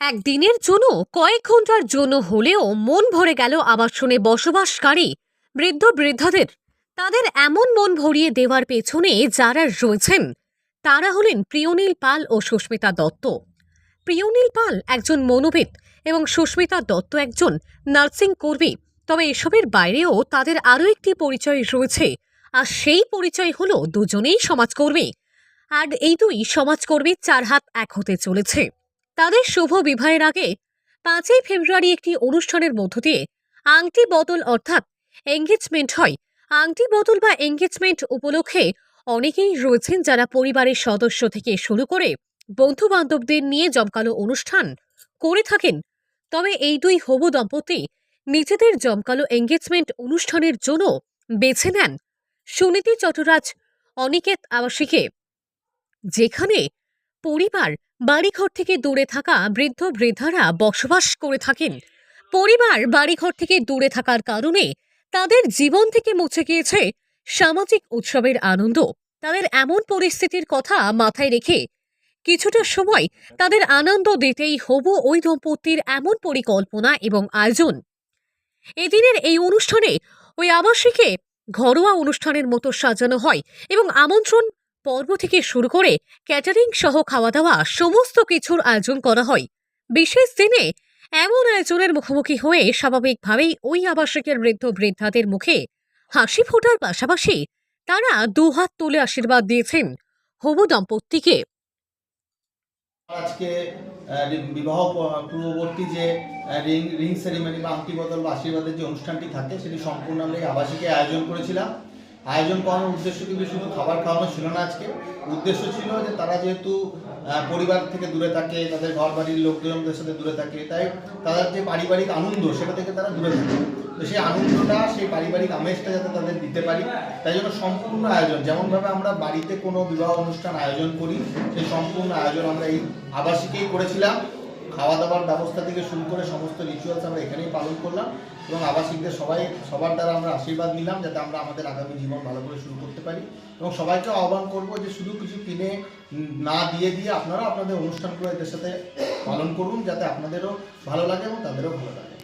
একদিনের জন্য, কয়েক ঘণ্টার জন্য হলেও মন ভরে গেল আবাসনে বসবাসকারী বৃদ্ধ বৃদ্ধাদের। তাদের এমন মন ভরিয়ে দেওয়ার পেছনে যারা রয়েছেন, তারা হলেন প্রিয়নীল পাল ও সুস্মিতা দত্ত। প্রিয়নীল পাল একজন মনোবিদ এবং সুস্মিতা দত্ত একজন নার্সিং কর্মী। তবে এসবের বাইরেও তাদের আরও একটি পরিচয় রয়েছে, আর সেই পরিচয় হলো দুজনেই সমাজকর্মী। আর এই দুই সমাজকর্মী চার হাত এক হতে চলেছে। তাদের শুভ বিবাহের আগে পাঁচই ফেব্রুয়ারি একটি অনুষ্ঠানের মধ্য দিয়ে আংটি বদল অর্থাৎ এঙ্গেজমেন্ট হয়। আংটি বদল বা এঙ্গেজমেন্ট উপলক্ষে অনেকেই রয়েছেন যারা পরিবারের সদস্য থেকে শুরু করে বন্ধু বান্ধবদের নিয়ে জমকালো অনুষ্ঠান করে থাকেন। তবে এই দুই হবু দম্পতি নিজেদের জমকালো এঙ্গেজমেন্ট অনুষ্ঠানের জন্য বেছে নেন। সুনীতি চট্টরাজ অনিকেত আবাসিকে। যেখানে পরিবার বাড়িঘর থেকে দূরে থাকা বৃদ্ধ বৃদ্ধারা বসবাস করে থাকেন। পরিবার বাড়িঘর থেকে দূরে থাকার কারণে তাদের জীবন থেকে মুছে গিয়েছে সামাজিক উৎসবের আনন্দ। তাদের এমন পরিস্থিতির কথা মাথায় রেখে কিছুটা সময় তাদের আনন্দ দিতেই হবু ওই দম্পতির এমন পরিকল্পনা এবং আয়োজন। এদিনের এই অনুষ্ঠানে ওই আবাসিকে ঘরোয়া অনুষ্ঠানের মতো সাজানো হয় এবং আমন্ত্রণ পর্ব থেকে শুরু করে ক্যাটারিং সহ খাওয়া দাওয়া সমস্ত কিছুর আয়োজন করা হয়। বিশেষ দিনে এমন আয়োজনের মুখোমুখি হয়ে স্বাভাবিকভাবেই ওই আবাসিকের বৃদ্ধ বৃদ্ধাদের মুখে হাসি ফোটার পাশাপাশি তারা দুহাত তুলে আশীর্বাদ দিয়েছেন হবু দম্পতিকে। আজকে বিবাহ পূর্ববর্তী যে রিং রিং সেরিমনি বা আংটি বা আশীর্বাদের যে অনুষ্ঠানটি থাকে, সেটি সম্পূর্ণ আমরা এই আবাসিকে আয়োজন করেছিলাম। আয়োজন করানোর উদ্দেশ্য কিন্তু শুধু খাবার খাওয়ানো ছিল না আজকে। উদ্দেশ্য ছিল যে তারা যেহেতু পরিবার থেকে দূরে থাকে, তাদের ঘর বাড়ির লোকজনদের সাথে দূরে থাকে, তাই তাদের যে পারিবারিক আনন্দ, সেটা থেকে তারা দূরে থাকে। তো সেই আনন্দটা, সেই পারিবারিক আমেজটা যাতে তাদের দিতে পারি, তাই জন্য সম্পূর্ণ আয়োজন, যেমনভাবে আমরা বাড়িতে কোনো বিবাহ অনুষ্ঠান আয়োজন করি, সেই সম্পূর্ণ আয়োজন আমরা এই আবাসিকেই করেছিলাম। খাওয়া দাওয়ার ব্যবস্থা থেকে শুরু করে সমস্ত রিচুয়ালস আমরা এখানেই পালন করলাম এবং আবাসিকদের সবাই, সবার দ্বারা আমরা আশীর্বাদ নিলাম যাতে আমরা আমাদের আগামী জীবন ভালো করে শুরু করতে পারি। এবং সবাইকে আহ্বান করব যে শুধু কিছু কিনে না দিয়ে দিয়ে আপনারা আপনাদের অনুষ্ঠানগুলো এদের সাথে পালন করুন যাতে আপনাদেরও ভালো লাগে এবং তাদেরও ভালো লাগে।